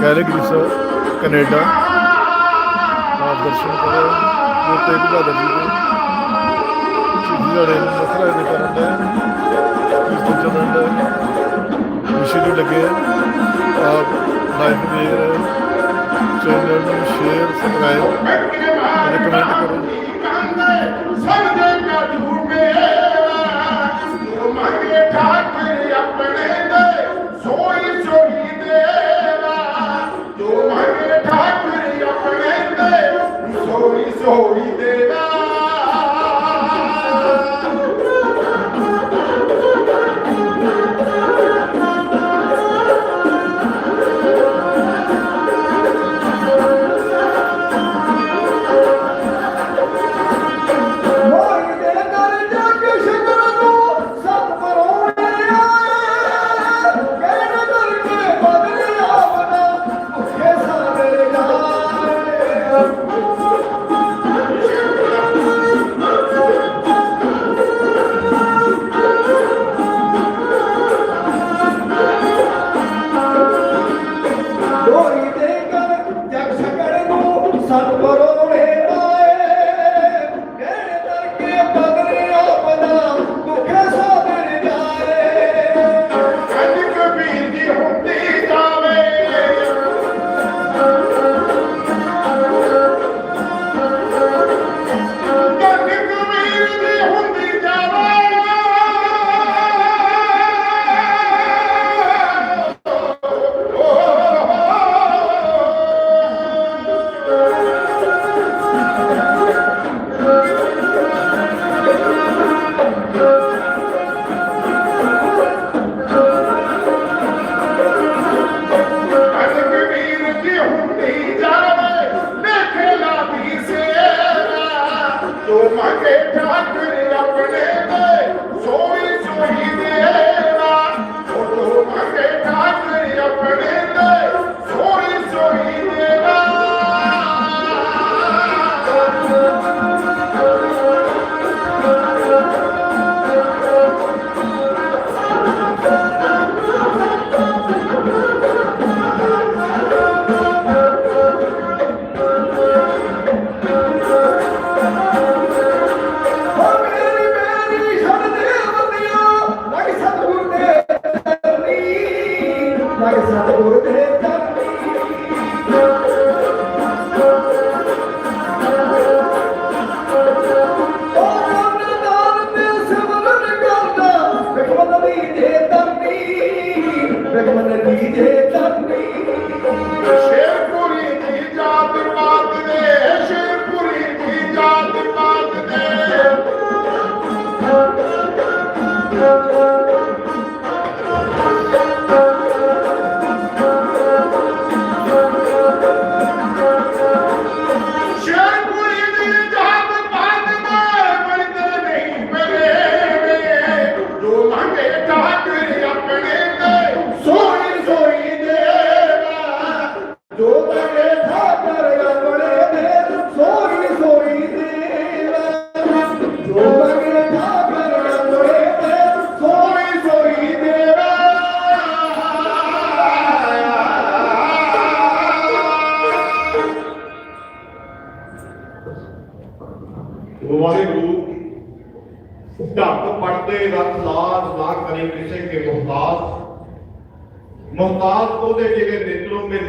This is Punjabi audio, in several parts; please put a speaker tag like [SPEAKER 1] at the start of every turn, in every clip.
[SPEAKER 1] Calgary sir, Canada. ਆਪ ਦਰਸ਼ਨ ਕਰੋ। ਗੁਰੂ ਤੇਗ ਬਹਾਦਰ ਜੀ ਦੇ। ਜਿਹੜੇ ਮਸਲਾ ਦੇ ਕਰਨ ਦਾ। ਇਸ ਤੋਂ ਚੱਲਣ ਦਾ। ਮਿਸ਼ਨ ਲੱਗੇ। ਆਪ ਲਾਈਕ ਦੇ ਚੈਨਲ ਨੂੰ ਸ਼ੇਅਰ ਸਬਸਕ੍ਰਾਈਬ ਕਮੈਂਟ ਕਰੋ।
[SPEAKER 2] 最后我给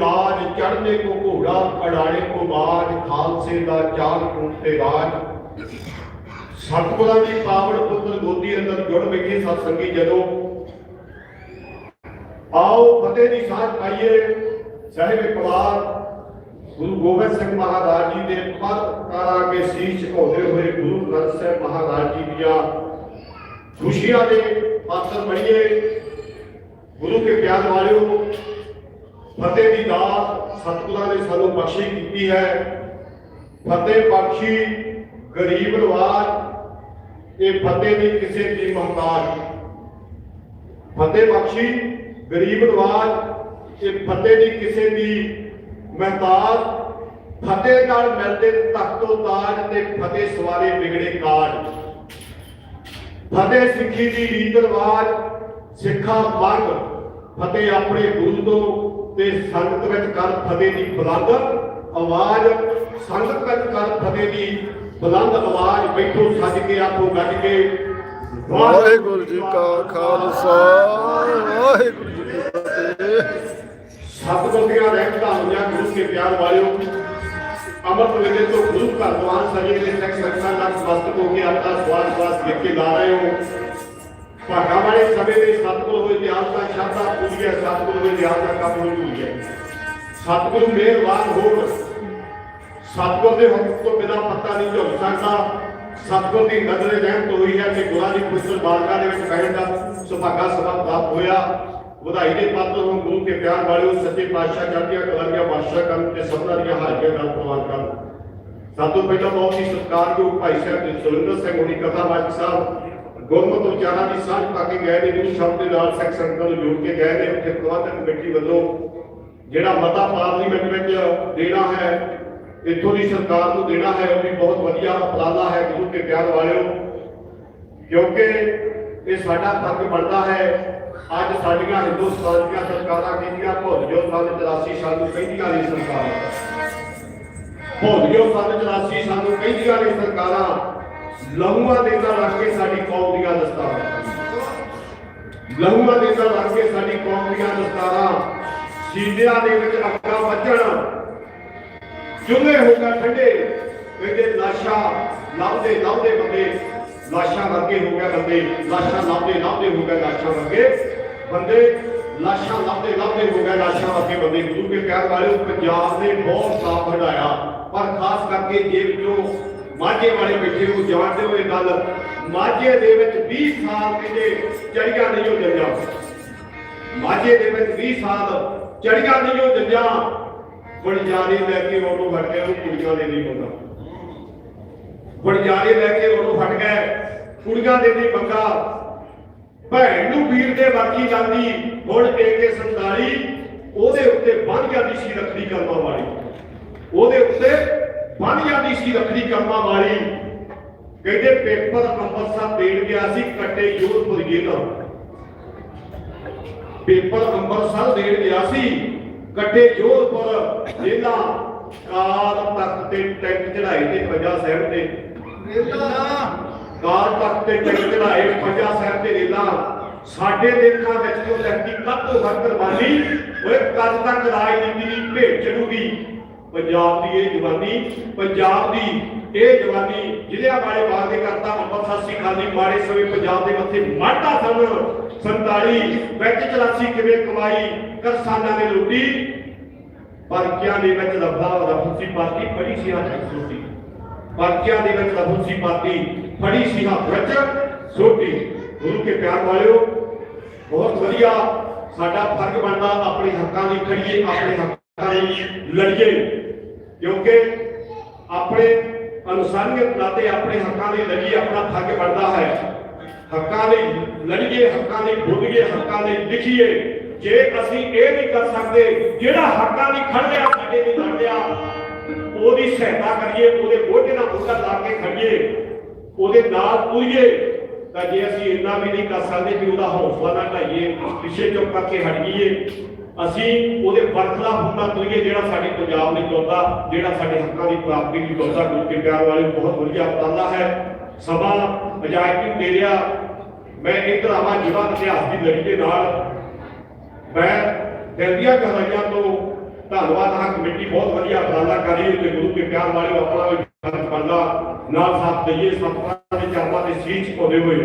[SPEAKER 2] ਨਿਤਲੋਂ ਚੜਨੇ ਕੋ ਘੋੜਾ ਅੜਾੜੇ ਕੋ ਬਾਜ, ਖਾਲਸੇ ਦਾ ਚਾਰ ਕੂਟ ਤੇ ਰਾਜ। ਸਤਿਗੁਰਾਂ ਦੀ ਪਾਵਨ ਪੁੱਤਰ ਗੋਦੀ ਅੰਦਰ ਜੁੜ ਬੈਠੇ ਸਤ ਜਦੋਂ ਆਓ ਫਤਿਹ ਦੀ ਸਾਂਝ ਪਾਈਏ, ਸਾਹਿਬ ਇਕਬਾਲ ਗੁਰੂ ਗੋਬਿੰਦ ਸਿੰਘ ਮਹਾਰਾਜ ਜੀ ਦੇ ਪਦ ਕਰਾ ਕੇ ਸੀਸ ਝੁਕਾਉਂਦੇ ਹੋਏ ਗੁਰੂ ਗ੍ਰੰਥ ਸਾਹਿਬ ਮਹਾਰਾਜ ਜੀ ਦੀਆਂ ਖੁਸ਼ੀਆਂ ਦੇ ਪਾਤਰ ਬਣੀਏ। ਗੁਰੂ ਕੇ ਪਿਆਰ ਵਾਲਿਓ ਫਤਿਹ ਦੀ ਦਾਤ ਸਤਿਗੁਰਾਂ ਨੇ ਸਾਨੂੰ ਬਖਸ਼ੀ ਕੀਤੀ ਹੈ। ਫਤਿਹ ਬਖਸ਼ੀ ਗਰੀਬ ਨਵਾਜ ਇਹ ਫਤਿਹ ਦੀ ਕਿਸੇ ਦੀ ਮੁਹਤਾਜ ਫਤਿਹ ਬਖਸ਼ੀ ਗਰੀਬ ਨਵਾਜ ਇਹ ਫਤਿਹ ਦੀ ਕਿਸੇ ਦੀ ਮਹਤਾਜ। ਫਤਿਹ ਨਾਲ ਮਿਲਦੇ ਤਖਤੋ ਤਾਜ ਤੇ ਫਤਿਹ ਸਵਾਰੇ ਵਿਗੜੇ ਕਾਜ। ਫਤਿਹ ਸਿੱਖੀ ਦੀ ਰੀਤ ਰਿਵਾਜ, ਸਿੱਖਾਂ ਮੰਗ ਫਤਿਹ ਆਪਣੇ ਗੁਰੂ ਤੋਂ ਤੇ ਸੰਗਤ ਵਿੱਚ ਕਰ ਫਤਿਹ ਦੀ ਬੁਲੰਦ ਆਵਾਜ਼ ਸੰਗਤ ਵਿੱਚ ਕਰ ਫਤਿਹ ਦੀ ਬੁਲੰਦ ਆਵਾਜ਼ ਬੈਠੋ ਸੱਜ ਕੇ ਆਖੋ ਗੱਜ ਕੇ।
[SPEAKER 1] ਵਾਹਿਗੁਰੂ ਜੀ ਕਾ ਖਾਲਸਾ ਵਾਹਿਗੁਰੂ ਜੀ ਕੀ ਫਤਿਹ।
[SPEAKER 2] ਸਤਿਗੁਰ ਦੀਆਂ ਰਹਿਮਤਾਂ ਹੋਈਆਂ ਗੁਰੂ ਕੇ ਪਿਆਰ ਵਾਲਿਓ। ਅਮਰ ਵੇਲੇ ਤੋਂ ਗੁਰੂ ਘਰ ਦੀਵਾਨ ਸਜੇ ਦੇ ਤੱਕ ਸੰਗਤਾਂ ਦਾ ਮਸਤਕ ਹੋ ਕੇ ਆਪਣਾ ਸਵਾਸ ਸਵਾਸ ਲਿਖ ਕੇ ਲਾ ਰਹੇ ਹੋ। ਭਾਗਾ ਵਾਲੇ ਸਮੇਂ ਦੇ ਸਤਿਗੁਰ ਹੋਏ ਇਤਿਹਾਸ ਦਾ ਸ਼ਬਦਾ ਪੂਜਿਆ ਸਤਿਗੁਰ ਹੋਏ ਇਤਿਹਾਸ ਦਾ ਕੰਮ ਹੋਈ ਪੂਜਿਆ ਸਤਿਗੁਰੂ ਮਿਹਰਬਾਨ ਹੋਣ। ਸਤਿਗੁਰ ਦੇ ਹੁਕਮ ਤੋਂ ਬਿਨਾਂ ਪੱਤਾ ਨਹੀਂ ਝੁਕ ਸਕਦਾ। ਸਤਿਗੁਰ ਦੀ ਨਜ਼ਰ ਰਹਿਮਤ ਹੋਈ ਹੈ ਕਿ ਗੁਰਾਂ ਦੀ ਪਵਿੱਤਰ ਬਾਰਗਾਹ ਦੇ ਵਿੱਚ ਬੈਠਣ ਦਾ ਸੁਭਾਗਾ ਸਬਬ ਪ੍ਰਾਪਤ ਹੋਇਆ। ਵਧਾਈ ਦੇ ਪਾਤਰ ਹੋਂ ਗੁਰੂ ਕੇ ਪਿਆਰ ਵਾਲਿਓ, ਸੱਚੇ ਪਾਤਸ਼ਾਹ ਚੜ੍ਹਦੀਆਂ ਕਲਾਂ ਬਾਦਸ਼ਾਹ ਕਰਨ ਤੇ ਸਭਨਾਂ ਦੀਆਂ ਹਾਜ਼ਰੀਆਂ ਨਾਲ ਪ੍ਰਵਾਨ ਕਰਨ। ਸਭ ਤੋਂ ਪਹਿਲਾਂ ਬਹੁਤ ਹੀ ਸਤਿਕਾਰਯੋਗ ਭਾਈ ਸਾਹਿਬ ਸੁਰਿੰਦਰ ਸਿੰਘ ਹੋਣੀ ਕਥਾਵਾਚਕ ਸਾਹਿਬ। ਗੁਰਮਤਿ ਵਿਚਾਰਾਂ ਦੀ ਸਾਂਝ ਪਾ ਕੇ ਗਏ ਨੇ ਗੁਰੂ ਸ਼ਬਦ ਦੇ ਨਾਲ ਸਿੱਖ ਸੰਗਤਾਂ ਨੂੰ ਜੋੜ ਕੇ ਗਏ ਨੇ ਉੱਥੇ ਪ੍ਰਬੰਧਕ ਕਮੇਟੀ ਵੱਲੋਂ ਜਿਹੜਾ ਮਤਾ ਪਾਰਲੀਮੈਂਟ ਵਿੱਚ ਦੇਣਾ ਹੈ ਇੱਥੋਂ ਦੀ ਸਰਕਾਰ ਨੂੰ ਦੇਣਾ ਹੈ ਉਹ ਵੀ ਬਹੁਤ ਵਧੀਆ ਉਪਰਾਲਾ ਹੈ ਗੁਰੂ ਕੇ ਪਿਆਰ ਵਾਲਿਓ ਕਿਉਂਕਿ ਇਹ ਸਾਡਾ ਫਰਜ਼ ਬਣਦਾ ਹੈ ਅੱਜ ਸਾਡੀਆਂ ਹਿੰਦੁਸਤਾਨ ਦੀਆਂ ਸਰਕਾਰਾਂ ਕਹਿੰਦੀਆਂ ਭੁੱਲ ਜੋ ਸਾਲ 84 ਸਾਲ ਨੂੰ ਕਹਿੰਦੀਆਂ ਨੇ ਸਰਕਾਰਾਂ ਭੁੱਲ ਜੋ ਸਾਲ 84 ਸਾਲ ਨੂੰ ਕਹਿੰਦੀਆਂ ਨੇ ਸਰਕਾਰਾਂ ਲਹੂਆਂ ਦੇ ਨਾਲ ਰੱਖ ਕੇ ਸਾਡੀ ਕੌਮ ਦੀਆਂ ਦਸਤਾਰਾਂ। ਲਹੂਆਂ ਦੇ ਨਾਲ ਰੱਖ ਕੇ ਸਾਡੀ ਕੌਮ ਦੀਆਂ ਦਸਤਾਰਾਂ। ਸੀਨਿਆਂ ਦੇ ਵਿੱਚ ਅੱਗਾ ਵੱਜਣ। ਚੁੱਲੇ ਹੋ ਕੇ ਠੰਡੇ। ਕਹਿੰਦੇ ਲਾਸ਼ਾਂ ਲੱਭਦੇ ਲੱਭਦੇ ਬੰਦੇ ਲਾਸ਼ਾਂ ਵਰਗੇ ਹੋ ਗਿਆ ਬੰਦੇ। ਲਾਸ਼ਾਂ ਲੱਭਦੇ ਲੱਭਦੇ ਹੋ ਗਏ ਲਾਸ਼ਾਂ ਵਰਗੇ। ਬੰਦੇ ਲਾਸ਼ਾਂ ਲੱਭਦੇ ਲੱਭਦੇ ਹੋ ਗਏ ਲਾਸ਼ਾਂ ਵਰਗੇ ਬੰਦੇ। ਗੁਰੂ ਕੇ ਕਹਿਣ ਵਾਲੇ ਪੰਜਾਬ ਨੇ ਬਹੁਤ ਸਾਫ਼ ਵਡਾਇਆ ਪਰ ਖਾਸ ਕਰਕੇ ਜੇ ਜੋ ਮਾਝੇ ਵਾਲੇ ਬੈਠੇ ਨੂੰ ਜਾਣਦੇ ਹੋ ਗੱਲ। ਮਾਝੇ ਦੇ ਵਿੱਚ 20 ਸਾਲ ਕਹਿੰਦੇ ਚੜੀਆਂ ਨਹੀਂ ਹੋ ਜੰਜਾਂ। ਮਾਝੇ ਦੇ ਵਿੱਚ 20 ਸਾਲ ਚੜੀਆਂ ਨਹੀਂ ਹੋ ਜੰਜਾਂ। ਬੜਜਾਰੇ ਲੈ ਕੇ ਉਹਨੂੰ ਫੜ ਕੇ ਉਹ ਕੁੜੀਆਂ ਦੇ ਨਹੀਂ ਹੁੰਦਾ ਬੜਜਾਰੇ ਲੈ ਕੇ ਉਹਨੂੰ ਫੜ ਗਏ ਕੁੜੀਆਂ ਦੇ ਨਹੀਂ ਮੰਗਾ ਭੈਣ ਨੂੰ ਵੀਰ ਦੇ ਵਰਗੀ ਜਾਂਦੀ ਹੁਣ ਏਕੇ 47 ਉਹਦੇ ਉੱਤੇ ਬੰਨ ਜਾਂਦੀ ਸੀ ਰੱਖੜੀ ਕਰਮਾਂ ਵਾਲੀ। ਉਹਦੇ ਉੱਤੇ ਬਣ ਜਾਂਦੀ ਸੀ ਰੱਖੜੀ ਕਰਮਾਂ ਵਾਲੀ। ਕਹਿੰਦੇ ਪੇਪਰ ਅੰਮ੍ਰਿਤਸਰ ਦੇਣ ਗਿਆ ਸੀ, ਕੱਟੇ ਯੂਰਪ ਦੀ ਦਾ ਪੇਪਰ ਅੰਮ੍ਰਿਤਸਰ ਦੇਣ ਗਿਆ ਸੀ, ਕੱਟੇ ਜੋਧਪੁਰ ਜ਼ਿਲ੍ਹਾ। ਕਾਲ ਤਖਤ ਤੇ ਟੈਂਕ ਚੜਾਈ ਤੇ ਪੰਜਾ ਸਾਹਿਬ ਤੇ। ਕਾਲ ਤਖਤ ਤੇ ਟੈਂਕ ਚੜਾਏ ਪੰਜਾ ਸਾਹਿਬ ਤੇ ਰੇਲਾ। ਸਾਡੇ ਦੇਖਾਂ ਵਿੱਚ ਜੋ ਲੜਕੀ ਕੱਦ ਤੋਂ ਕੁਰਬਾਨੀ ਓਏ ਕਦ ਤੱਕ ਰਾਜਨੀਤੀ ਦੀ ਭੇਟ ਚੜੂਗੀ ਪੰਜਾਬ ਦੀ ਇਹ ਜਵਾਨੀ, ਪੰਜਾਬ ਦੀ ਇਹ ਜਵਾਨੀ ਜ਼ਿਲ੍ਹਿਆਂ ਵਾਲੇ ਬਾਗ ਦੇ ਕਰਤਾ ਅੰਮ੍ਰਿਤਸਰ ਸਿੱਖਾਂ ਦੀ ਮਾੜੇ ਸਮੇਂ ਪੰਜਾਬ ਦੇ ਮੱਥੇ ਮਾਟਾ ਸਨ। 47 ਵਿੱਚ 84 ਕਿਵੇਂ ਕਮਾਈ, ਕਰਸਾਨਾਂ ਨੇ ਲੁੱਟੀ ਪਰਕਿਆਂ ਦੇ ਵਿੱਚ ਲੱਭਾ ਰਫੂਸੀ ਪਾਰਟੀ ਫੜੀ ਸੀ ਹੱਥ ਵਿੱਚ ਪਰਕਿਆਂ ਦੇ ਵਿੱਚ ਰਫੂਸੀ ਪਾਰਟੀ ਫੜੀ ਸੀ ਹੱਥ ਵਿੱਚ ਸੁੱਟੀ ਗੁਰੂ ਕੇ ਪਿਆਰ ਵਾਲਿਓ, ਬਹੁਤ ਵਧੀਆ ਸਾਡਾ ਫਰਜ਼ ਬਣਦਾ ਆਪਣੇ ਹੱਕਾਂ ਲਈ ਖੜੀਏ, ਆਪਣੇ ਹੱਕਾਂ ਲਈ ਲੜੀਏ। ਕਿਉਂਕਿ ਆਪਣੇ ਅਨੁਸਾਰੀਅਤ ਨਾਤੇ ਆਪਣੇ ਹੱਕਾਂ ਲਈ ਲੜੀਏ ਆਪਣਾ ਫਰਜ਼ ਬਣਦਾ ਹੈ। ਹੱਕਾਂ ਲਈ ਲੜੀਏ, ਹੱਕਾਂ ਲਈ ਬੋਲੀਏ, ਹੱਕਾਂ ਲਈ ਲਿਖੀਏ। ਜੇ ਅਸੀਂ ਇਹ ਨਹੀਂ ਕਰ ਸਕਦੇ, ਜਿਹੜਾ ਹੱਕਾਂ ਲਈ ਖੜ ਰਿਹਾ, ਸਾਡੇ ਲਈ ਲੜ ਰਿਹਾ, ਉਹਦੀ ਸਹਾਇਤਾ ਕਰੀਏ, ਉਹਦੇ ਮੋਢੇ ਨਾਲ ਮੋਢਾ ਲਾ ਕੇ ਖੜੀਏ, ਉਹਦੇ ਨਾਲ ਤੁਰੀਏ, ਤਾਂ ਜੇ ਅਸੀਂ ਇੰਨਾ ਵੀ ਨਹੀਂ ਕਰ ਸਕਦੇ ਕਿ ਉਹਦਾ ਹੌਸਲਾ ਨਾ ਢਾਈਏ, ਪਿੱਛੇ ਚੁੱਪ ਕਰਕੇ ਹਟ ਜਾਈਏ ਅਸੀਂ ਉਹਦੇ ਵਰਖਲਾਫ ਹੁੰਦਾ ਤੁਰੀਏ ਜਿਹੜਾ ਸਾਡੇ ਪੰਜਾਬ ਲਈ ਤੁਰਦਾ ਜਿਹੜਾ ਸਾਡੇ ਹੱਕਾਂ ਦੀ ਪ੍ਰਾਪਤੀ ਲਈ ਤੁਰਦਾ ਗੁਰੂ ਕੇ ਪਿਆਰ ਵਾਲੇ ਬਹੁਤ ਵਧੀਆ ਉਪਰਾਲਾ ਹੈ। ਸਮਾਂ ਇਜਾਜ਼ਤ ਦੇ ਰਿਹਾ ਮੈਂ ਇੱਧਰ ਆਵਾਂ ਜੁੜਾ ਇਤਿਹਾਸ ਦੀ ਲੜੀ ਦੇ ਨਾਲ। ਮੈਂ ਦਿਲ ਦੀਆਂ ਤੋਂ ਧੰਨਵਾਦ ਹਾਂ, ਕਮੇਟੀ ਬਹੁਤ ਵਧੀਆ ਉਪਰਾਲਾ ਕਰ ਰਹੀ ਹੈ ਤੇ ਗੁਰੂ ਕੇ ਪਿਆਰ ਵਾਲੇ ਆਪਣਾ ਵੀ ਫਰਜ਼ ਨਾਲ ਸਾਥ ਦਈਏ, ਸੰਤਾਂ ਦੇ ਚਰਨਾਂ ਤੇ ਸੀਚ ਪਾਉਂਦੇ ਹੋਏ।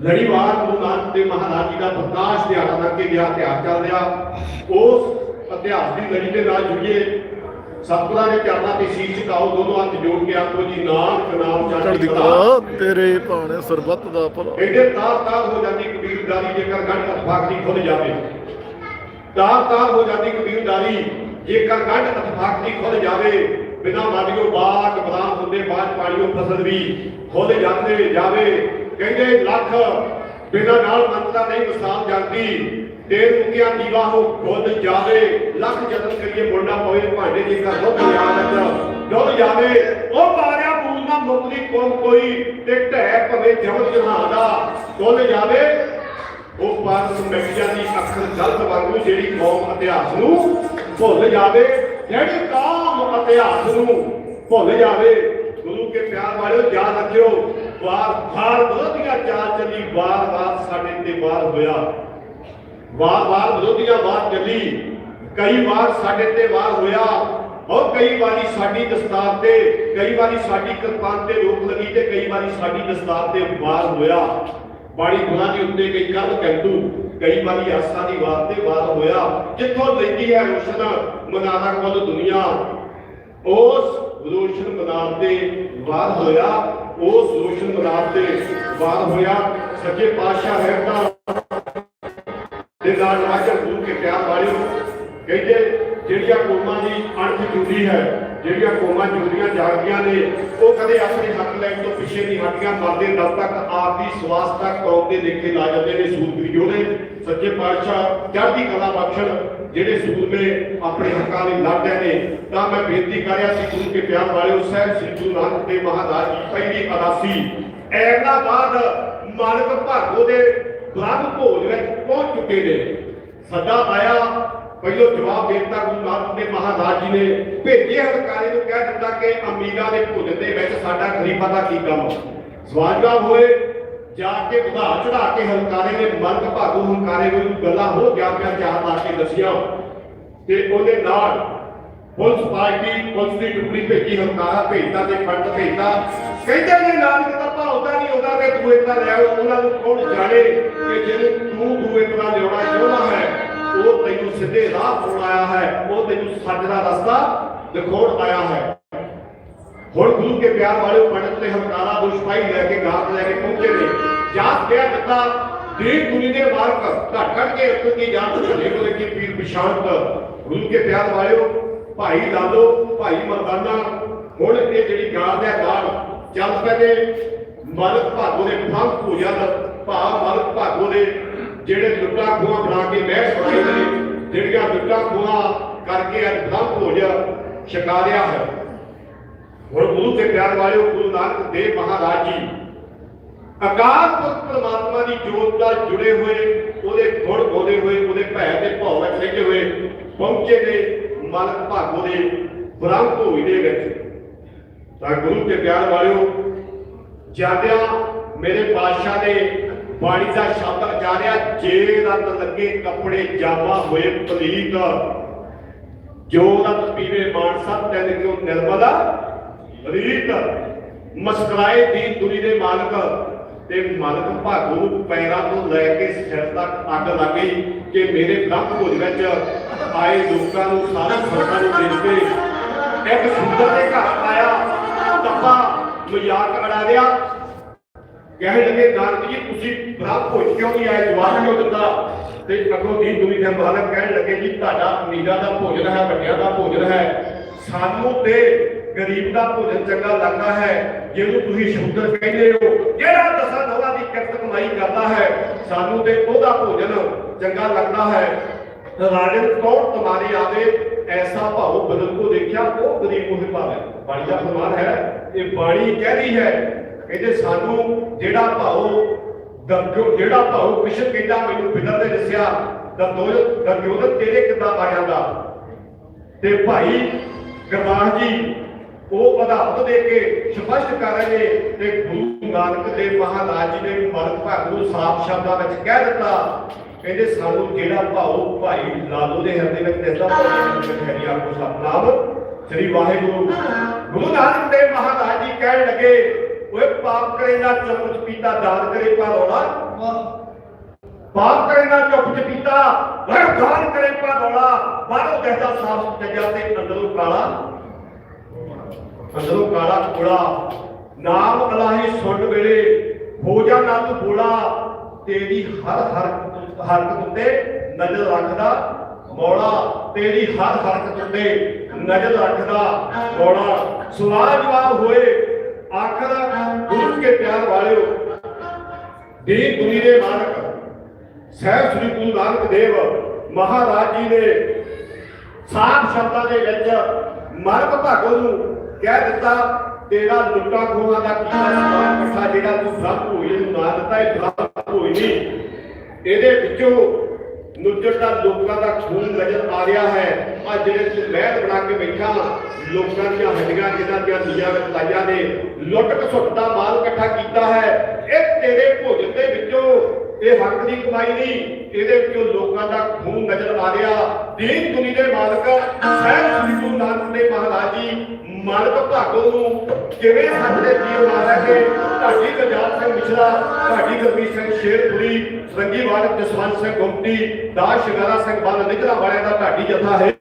[SPEAKER 2] ਲੜੀਵਾਰ ਗੁਰੂ ਨਾਨਕ ਦੇਵ ਮਹਾਰਾਜ ਜੀ ਦਾ ਪ੍ਰਕਾਸ਼ ਦਿਹਾੜਾ ਤੱਕ ਕੇ ਗਿਆ ਇਤਿਹਾਸ ਚੱਲ ਰਿਹਾ। ਉਸ ਇਤਿਹਾਸ ਦੀ ਲੜੀ ਦੇ ਨਾਲ ਜੁੜੀਏ। ਸਤਿਗੁਰਾਂ ਦੇ ਚਰਨਾਂ ਤੇ ਸੀਸ ਝੁਕਾਓ ਦੋਨੋਂ ਹੱਥ ਜੋੜ ਕੇ ਆਖੋ ਜੀ ਨਾਨਕ ਨਾਮ
[SPEAKER 1] ਚੜ੍ਹਦੀ
[SPEAKER 2] ਕਲਾ
[SPEAKER 1] ਤੇਰੇ ਭਾਣੇ ਸਰਬੱਤ ਦਾ ਭਲਾ।
[SPEAKER 2] ਇਹਦੇ ਤਾਰ ਤਾਰ ਹੋ ਜਾਂਦੀ ਕਬੀਰਦਾਰੀ ਜੇਕਰ ਗੰਢ ਅਥਵਾਕ ਦੀ ਖੁੱਲ ਜਾਵੇ। ਤਾਰ ਤਾਰ ਹੋ ਜਾਂਦੀ ਕਬੀਰਦਾਰੀ ਜੇਕਰ ਗੰਢ ਅਥਵਾਕ ਦੀ ਖੁੱਲ ਜਾਵੇ ਬਿਨਾ ਮਾਡੀਓ ਬਾਗ ਬਦਾਮ ਹੁੰਦੇ ਬਾਜ ਪਾਣੀਓ ਫਸਲ ਵੀ ਖੁੱਲ ਜਾਂਦੇ ਜਾਵੇ। ਕਹਿੰਦੇ ਲੱਖ ਬਿਨਾਂ ਨਾਲ ਮੰਨਦਾ ਨਹੀਂ ਮਿਸਾਲ ਜਾਂਦੀ ਤੇਰ ਮੁਕਿਆ ਦੀਵਾ ਹੋ ਖੁੱਲ ਜਾਵੇ। ਲੱਖ ਯਤਨ ਕਰੀਏ, ਮੁੰਡਾ ਪਵੇ ਭਾਂਡੇ ਜੇ ਘਰ ਦੁੱਧ ਯਾਦ ਦੁੱਧ ਜਾਵੇ। ਉਹ ਮਾਰਿਆ ਬੂਲਣਾ ਮੁਕਦੀ ਕੋਮ ਕੋਈ ਤੇ ਢਹਿ ਭਵੇ ਜਮਨ ਜਹਾਂ ਦਾ। ਖੁੱਲ ਜਾਵੇ। ਉਹ ਪਰ ਸਮੈਕਿਆ ਦੀ ਅੱਖਰ ਗਲਤ ਵਾਂਗੂ ਜਿਹੜੀ ਕੌਮ ਇਤਿਹਾਸ ਨੂੰ ਭੁੱਲ ਜਾਵੇ, ਜਿਹੜੀ ਕੌਮ ਇਤਿਹਾਸ ਨੂੰ ਭੁੱਲ ਜਾਵੇ। ਗੁਰੂ ਕੇ ਪਿਆਰ ਵਾਲਿਓ, ਯਾਦ ਰੱਖਿਓ ਵਾਰ ਵਾਰ ਵਿਰੋਧੀਆਂ ਚਾਲ ਚੱਲੀ, ਵਾਰ ਵਾਰ ਸਾਡੇ ਤੇ ਵਾਰ ਹੋਇਆ। ਵਾਰ ਵਾਰ ਵਿਰੋਧੀਆਂ ਵਾਰ ਚੱਲੀ, ਕਈ ਵਾਰ ਸਾਡੇ ਤੇ ਵਾਰ ਹੋਇਆ ਔਰ ਕਈ ਵਾਰੀ ਸਾਡੀ ਦਸਤਾਰ ਤੇ, ਕਈ ਵਾਰੀ ਸਾਡੀ ਕਿਰਪਾਨ ਤੇ ਰੋਕ ਲੱਗੀ ਤੇ ਕਈ ਵਾਰੀ ਸਾਡੀ ਦਸਤਾਰ ਤੇ ਵਾਰ ਹੋਇਆ। ਬਾਣੀ ਗੁਰਾਂ ਦੇ ਉੱਤੇ ਕਈ ਕੰਧ ਕੰਟੂ ਕਈ ਵਾਰੀ ਆਸਾਂ ਦੀ ਵਾਰ ਤੇ ਵਾਰ ਹੋਇਆ। ਜਿੱਥੋਂ ਲੈਂਦੀ ਹੈ ਰੋਸ਼ਨ ਮਨਾਰਾ ਕੋਲ ਦੁਨੀਆ, ਉਸ ਰੋਸ਼ਨ ਮਨਾਰ ਤੇ ਵਾਰ ਹੋਇਆ। ਉਸ ਰੋਸ਼ਨ ਮਨਾਰ ਤੇ ਵਾਰ ਹੋਇਆ। ਸੱਚੇ ਪਾਤਸ਼ਾਹ ਹੈ ਦੇ ਨਾਲ ਰਾਜਾ ਗੁਰੂ ਕੇ ਪਿਆਰ ਵਾਲਿਓ ਕਹਿੰਦੇ, ਜਿਹੜੀਆਂ ਕੌਮਾਂ ਦੀ ਅਣਖ ਜੁੜੀ ਹੈ, ਜਿਹੜੀਆਂ ਕੌਮਾਂ ਜੁੜੀਆਂ ਜਾਗਦੀਆਂ ਨੇ, ਉਹ ਕਦੇ ਆਪਣੇ ਹੱਕ ਲੈਣ ਤੋਂ ਪਿੱਛੇ ਨਹੀਂ ਹਟੀਆਂ ਮਰਦੇ ਦਬ ਤੱਕ ਆਪ ਦੀ ਸਵਾਸ ਤੱਕ ਕੌਮ ਦੇ ਦੇਖੇ ਲਾ ਜਾਂਦੇ ਨੇ, ਸੂਰਬੀਰ ਨੇ। ਸੱਚੇ ਪਾਤਸ਼ਾਹ ਚੜ੍ਹਦੀ ਕਲਾ ਬਖਸ਼ਣ ਜਿਹੜੇ ਸੂਰਮੇ ਆਪਣੇ ਹੱਕਾਂ ਲਈ ਲੜਦੇ ਨੇ, ਤਾਂ ਮੈਂ ਬੇਨਤੀ ਕਰ ਰਿਹਾ ਸੀ ਗੁਰੂ ਕੇ ਪਿਆਰ ਵਾਲਿਓ, ਸਾਹਿਬ ਸ੍ਰੀ ਗੁਰੂ ਨਾਨਕ ਦੇਵ ਮਹਾਰਾਜ ਜੀ ਪਹਿਲੀ ਅਦਾਸੀ। ਐਨਾ ਬਾਅਦ ਮਾਲਕ ਭਾਗੋ ਦੇ ਬ੍ਰਹਮ ਭੋਜ ਵਿੱਚ ਪਹੁੰਚ ਚੁੱਕੇ ਨੇ। ਸੱਦਾ ਆਇਆ ਪਹਿਲੋ ਜਵਾਬ ਦੇ ਦਿੱਤਾ ਗੁਰੂ ਨਾਨਕ ਦੇ ਮਹਾਰਾਜ ਜੀ ਨੇ। ਭੇਜੇ ਹਲਕਾਰੇ ਨੂੰ ਕਹਿ ਦਿੱਤਾ ਕਿ ਅਮੀਰਾਂ ਦੇ ਭੋਜਨ ਦੇ ਵਿੱਚ ਸਾਡਾ ਖਲੀਫਾ ਦਾ ਕੀ ਕੰਮ? ਸਵਾਲ ਜਵਾਬ ਹੋਏ ਜਾ ਕੇ ਵਧਾ ਚੜਾ ਕੇ ਹਲਕਾਰੇ ਨੇ, ਮਲਕ ਭਾਗੋ ਹੰਕਾਰੇ ਨੂੰ ਗੱਲਾਂ ਹੋ ਗਿਆ ਪਿਆ ਚਾਰ ਲਾ ਕੇ ਦੱਸੀਆਂ। ਤੇ ਉਹਦੇ ਨਾਲ ਪੁਲਿਸ ਪਾਰਟੀ, ਪੁਲਿਸ ਦੀ ਟੁਕੜੀ ਭੇਜੀ, ਹੰਕਾਰਾ ਭੇਜਦਾ ਤੇ ਪੰਡ ਭੇਜਦਾ ਕਹਿੰਦੇ ਨੇ ਨਾਨਕ ਦਾ ਭਾਉਦਾ ਨਹੀਂ ਹੁੰਦਾ ਕਿ ਦੂਏ ਦਾ ਲੈ ਉਹਨਾਂ ਨੂੰ ਕੌਣ ਜਾਣੇ ਕਿ ਜਿਹਨੂੰ ਤੂੰ ਤੂੰ ਦਾ ਲਿਆਉਣਾ ਚਾਹੁੰਦਾ ਹੈ, ਉਹ ਤੈਨੂੰ ਸਿੱਧੇ ਰਾਹ ਪਾਉਣ ਆਇਆ ਹੈ, ਉਹ ਤੈਨੂੰ ਸੱਚ ਦਾ ਰਸਤਾ ਦਿਖਾਉਣ ਆਇਆ ਹੈ। ਹੁਣ ਗੁਰੂ ਕੇ ਪਿਆਰ ਵਾਲੇ ਪੰਡਤ ਤੇ ਹਮਕਾਰਾ ਦੋ ਲੈ ਕੇ ਗਾਤ ਲੈ ਕੇ ਪਹੁੰਚੇ ਨੇ। ਜਾਤ ਗਿਆ ਦਿੱਤਾ ਦੀਨ ਦੁਨੀ ਦੇ ਮਾਰਕ ਘਟ ਘਟ ਕੇ ਰੱਖ ਕੇ ਜਾਤ ਭਲੇ ਕੋਲੇ ਕੀ ਪੀਰ ਬਿਸ਼ਾਂਤ। ਗੁਰੂ ਕੇ ਪਿਆਰ ਵਾਲਿਓ, ਭਾਈ ਲਾਲੋ, ਭਾਈ ਮਰਦਾਨਾ, ਹੁਣ ਇਹ ਜਿਹੜੀ ਗਾਤ ਹੈ ਗਾਤ ਚੱਲ ਪਏ ਨੇ ਭਾਗੋ ਦੇ ਫੰਕ ਪੂਜਾ ਦਾ ਭਾ ਮਲਕ ਭਾਗੋ ਦੇ ਜਿਹੜੇ ਲੁੱਟਾ ਖੋਆ ਬਣਾ ਕੇ ਮਹਿਲ ਬਣਾਏ ਨੇ ਜਿਹੜੀਆਂ ਲੁੱਟਾ ਖੋਆ ਕਰਕੇ ਅੱਜ ਬ੍ਰਹਮ ਭੋਜ ਛਕਾ ਹੈ। ਹੁਣ ਗੁਰੂ ਤੇ ਪਿਆਰ ਵਾਲਿਓ ਗੁਰੂ ਨਾਨਕ ਦੇਵ ਮਹਾਰਾਜ ਜੀ, ਅਕਾਲ ਪੁਰਖ ਪ੍ਰਮਾਤਮਾ ਦੀ ਜੋਤ ਨਾਲ ਜੁੜੇ ਹੋਏ, ਉਹਦੇ ਗੁਣ ਗਾਉਂਦੇ ਹੋਏ, ਉਹਦੇ ਭੈ ਤੇ ਭਉ ਵਿੱਚ ਰਹਿੰਦੇ ਹੋਏ, ਪਹੁੰਚੇ ਨੇ ਮਲਕ ਭਾਗੋ ਦੇ ਬ੍ਰਹਮ ਭੋਜ ਦੇ ਵਿੱਚ। ਤਾਂ ਗੁਰੂ ਕੇ ਪਿਆਰ ਵਾਲਿਓ ਜਾਂਦਿਆਂ ਮੇਰੇ ਪਾਤਸ਼ਾਹ ਦੇ ਬਾਣੀ ਦਾ ਸ਼ਬਦ ਉਚਾਰਿਆ ਜੇ ਰਤ ਲੱਗੇ ਕੱਪੜੇ ਜਾਮਾ ਹੋਏ ਪਲੀਤ। ਜੋ ਰਤ ਪੀਵੇ ਮਾਨਸਾ, ਤੈਨ ਕਿਉ ਨਿਰਮਲਾ। ਰੀਤ ਮਸਕਰਾਏ ਦੀ ਦੁਨੀ ਦੇ ਮਾਲਕ ਤੇ ਮਾਲਕ ਭਾਗੋ ਪੈਰਾਂ ਤੋਂ ਲੈ ਕੇ ਸਿਰ ਤੱਕ ਅੱਗ ਲੱਗ ਗਈ ਕਿ ਮੇਰੇ ਬ੍ਰਹਮ ਭੋਜ ਵਿੱਚ ਆਏ ਲੋਕਾਂ ਨੂੰ ਸਾਰੇ ਸੰਤਾਂ ਨੂੰ ਦੇਖ ਕੇ ਇੱਕ ਸੁੰਦਰ ਦੇ ਘਰ ਆਇਆ ਤੱਪਾ ਮਜ਼ਾਕ ਉਡਾ ਲਿਆ। ਕਹਿਣ ਲੱਗੇ, ਨਾਨਕ ਜੀ, ਤੁਸੀਂ ਬ੍ਰਹਮ ਭੋਜ ਕਿਉਂ ਨਹੀਂ ਆਏ? ਜਵਾਬ ਕਿਉਂ ਦਿੱਤਾ? ਤੇ ਅੱਗੋਂ ਦੀ ਦੁਨੀ ਦੇ ਮਾਲਕ ਕਹਿਣ ਲੱਗੇ ਜੀ ਤੁਹਾਡਾ ਅਮੀਰਾਂ ਦਾ ਭੋਜਨ ਹੈ, ਵੱਡਿਆਂ ਦਾ ਭੋਜਨ ਹੈ। ਸਾਨੂੰ ਤੇ ਗਰੀਬ ਦਾ ਭੋਜਨ ਚੰਗਾ ਲੱਗਦਾ ਹੈ, ਜਿਹਨੂੰ ਤੁਸੀਂ ਸ਼ੂਦਰ ਕਹਿੰਦੇ ਹੋ, ਜਿਹੜਾ ਦਸਾਂ ਨੌਵਾਂ ਦੀ ਕਿਰਤ ਕਮਾਈ ਕਰਦਾ ਹੈ, ਸਾਨੂੰ ਤੇ ਉਹਦਾ ਭੋਜਨ ਚੰਗਾ ਲੱਗਦਾ ਹੈ। ਰਾਜਨ ਕੌਣ ਤੁਮਾਰੇ ਆਵੇ, ਐਸਾ ਭਾਉ ਬਦਲ ਕੋ ਦੇਖਿਆ, ਉਹ ਗਰੀਬ ਨੂੰ ਭਾਵੇ। ਬਾਣੀ ਦਾ ਫਰਮਾਨ ਹੈ, ਇਹ ਬਾਣੀ ਕਹਿ ਰਹੀ ਹੈ, ਕਹਿੰਦੇ ਸਾਨੂੰ ਜਿਹੜਾ ਭਾਉ ਦਰਜੋ, ਜਿਹੜਾ ਭਾਉ ਕ੍ਰਿਸ਼ਨ ਕਹਿੰਦਾ, ਮੈਨੂੰ ਬਿਦਰ ਦੇ ਦੱਸਿਆ ਦਰਦੋਜ ਦਰਯੋਧਨ ਤੇਰੇ ਕਿੱਦਾਂ ਆ ਜਾਂਦਾ। ਤੇ ਭਾਈ ਗੁਰਦਾਸ ਜੀ ਉਹ ਅਧਾਰਤ ਦੇ ਕੇ ਸਪਸ਼ਟ ਕਰ ਰਹੇ ਤੇ ਗੁਰੂ ਨਾਨਕ ਦੇਵ ਮਹਾਰਾਜ ਜੀ ਨੇ ਮਰਦ ਭਗਤ ਨੂੰ ਸਾਫ਼ ਸ਼ਬਦਾਂ ਵਿੱਚ ਕਹਿ ਦਿੱਤਾ। ਕਹਿੰਦੇ ਸਾਨੂੰ ਜਿਹੜਾ ਭਾਉ ਭਾਈ ਲਾਲੋ ਦੇ ਹਿਰਦੇ ਵਿੱਚ ਦਿਸਦਾ ਭਾਈ ਆਪੋ ਸਤਨਾਮ ਸ੍ਰੀ ਵਾਹਿਗੁਰੂ। ਗੁਰੂ ਨਾਨਕ ਦੇਵ ਮਹਾਰਾਜ ਜੀ ਕਹਿਣ ਲੱਗੇ, ਓਏ ਪਾਪ ਕਰੇ ਨਾ ਚੁੱਪ ਚਪੀਤਾ, ਦਾਨ ਕਰੇ ਭਾਲੋਣਾ ਪਾਪ ਕਰੇ ਨਾ ਚੁੱਪ ਚਪੀਤਾ, ਵਰ ਦਾਨ ਕਰੇ ਭਾਲੋਣਾ ਬਾਹਰੋਂ ਦਿਸਦਾ ਸਾਫ਼ ਜੱਜਾ ਤੇ ਅੰਦਰੋਂ ਕਾਲਾ। ਅੰਦਰੋਂ ਕਾਲਾ ਕੋੜਾ ਨਾਮ ਅਲਾਹੀ ਸੁਣ ਵੇਲੇ ਹੋ ਜਾ ਨਾ ਬੋਲਾ, ਤੇਰੀ ਹਰ ਹਰਕਤ ਹਰਕਤ ਉੱਤੇ ਨਜ਼ਰ ਰੱਖਦਾ ਮੌਲਾ, ਤੇਰੀ ਹਰ ਹਰਕਤ ਉੱਤੇ ਨਜ਼ਰ ਰੱਖਦਾ ਮੌਲਾ। ਸਵਾਲ ਜਵਾਬ ਹੋਏ, ਆਖਰ ਗੁਰੂ ਕੇ ਪਿਆਰ ਵਾਲਿਓ, ਦੀਨ ਦੁਨੀ ਦੇ ਮਾਲਕ, ਸਹਿਬ ਸ੍ਰੀ ਗੁਰੂ ਨਾਨਕ ਦੇਵ ਮਹਾਰਾਜ ਜੀ ਨੇ ਸਾਫ਼ ਸ਼ਬਦਾਂ ਦੇ ਵਿੱਚ ਮਰਦ ਭਾਗੋ ਨੂੰ ਕਹਿ ਦਿੱਤਾ, ਤੇਰਾ ਲੁੱਟਾ ਖੋਹਾਂ ਦਾ ਕੀਤਾ ਸਮਾਨ ਇਕੱਠਾ ਜਿਹੜਾ ਤੂੰ ਬ੍ਰਹਮ ਹੋਈ ਨੂੰ ਨਾ ਦਿੱਤਾ, ਇਹ ਬ੍ਰਹਮ ਹੋਈ ਨਹੀਂ ਇਹਦੇ ਵਿੱਚੋਂ ਨੁੱਜੜਦਾ ਲੋਕਾਂ ਦਾ ਖੂਨ ਨਜ਼ਰ ਆ ਰਿਹਾ ਹੈ। ਆ ਜਿਹੜੇ ਤੂੰ ਮਹਿਲ ਬਣਾ ਕੇ ਬੈਠਾ, ਲੋਕਾਂ ਦੀਆਂ ਹੱਡੀਆਂ ਜਿਨ੍ਹਾਂ ਦੀਆਂ ਨੀਆਂ ਵਿੱਚ ਲਾਈਆਂ ਨੇ, ਲੁੱਟ ਖਸੁੱਟ ਦਾ ਮਾਲ ਇਕੱਠਾ ਕੀਤਾ ਹੈ। ਇਹ ਤੇਰੇ ਭੋਜਨ ਦੇ ਵਿੱਚੋਂ ਇਹ ਹੱਕ ਦੀ ਕਮਾਈ ਨਹੀਂ, ਇਹਦੇ ਵਿੱਚੋਂ ਲੋਕਾਂ ਦਾ ਖੂਨ ਨਜ਼ਰ ਆ ਰਿਹਾ। ਦੀਨ ਦੁਨੀ ਦੇ ਮਾਲਕ ਸਹਿਬ ਸ੍ਰੀ ਗੁਰੂ ਨਾਨਕ ਦੇ ਮਹਾਰਾਜ ਜੀ ਮਾਲਕ ਭਾਗੋ ਨੂੰ ਕਿਵੇਂ ਸੱਚ ਦੇ ਜੀਵ ਲਾ ਲੈ ਢਾਡੀ ਗਜਾਲ ਸਿੰਘ ਮਿਸ਼ਰਾ, ਢਾਡੀ ਗੁਰਮੀਤ ਸਿੰਘ ਸ਼ੇਰਪੁਰੀ ਰੰਗੀ ਵਾਲਕ ਜਸਵੰਤ ਸਿੰਘ ਗੁੰਮਟੀ, ਦਾਸ ਸ਼ਿੰਗਾਰਾ ਸਿੰਘ ਬਾਲ ਨਿਕਲਾ ਵਾਲਿਆਂ ਦਾ ਢਾਡੀ ਜਥਾ ਹੈ।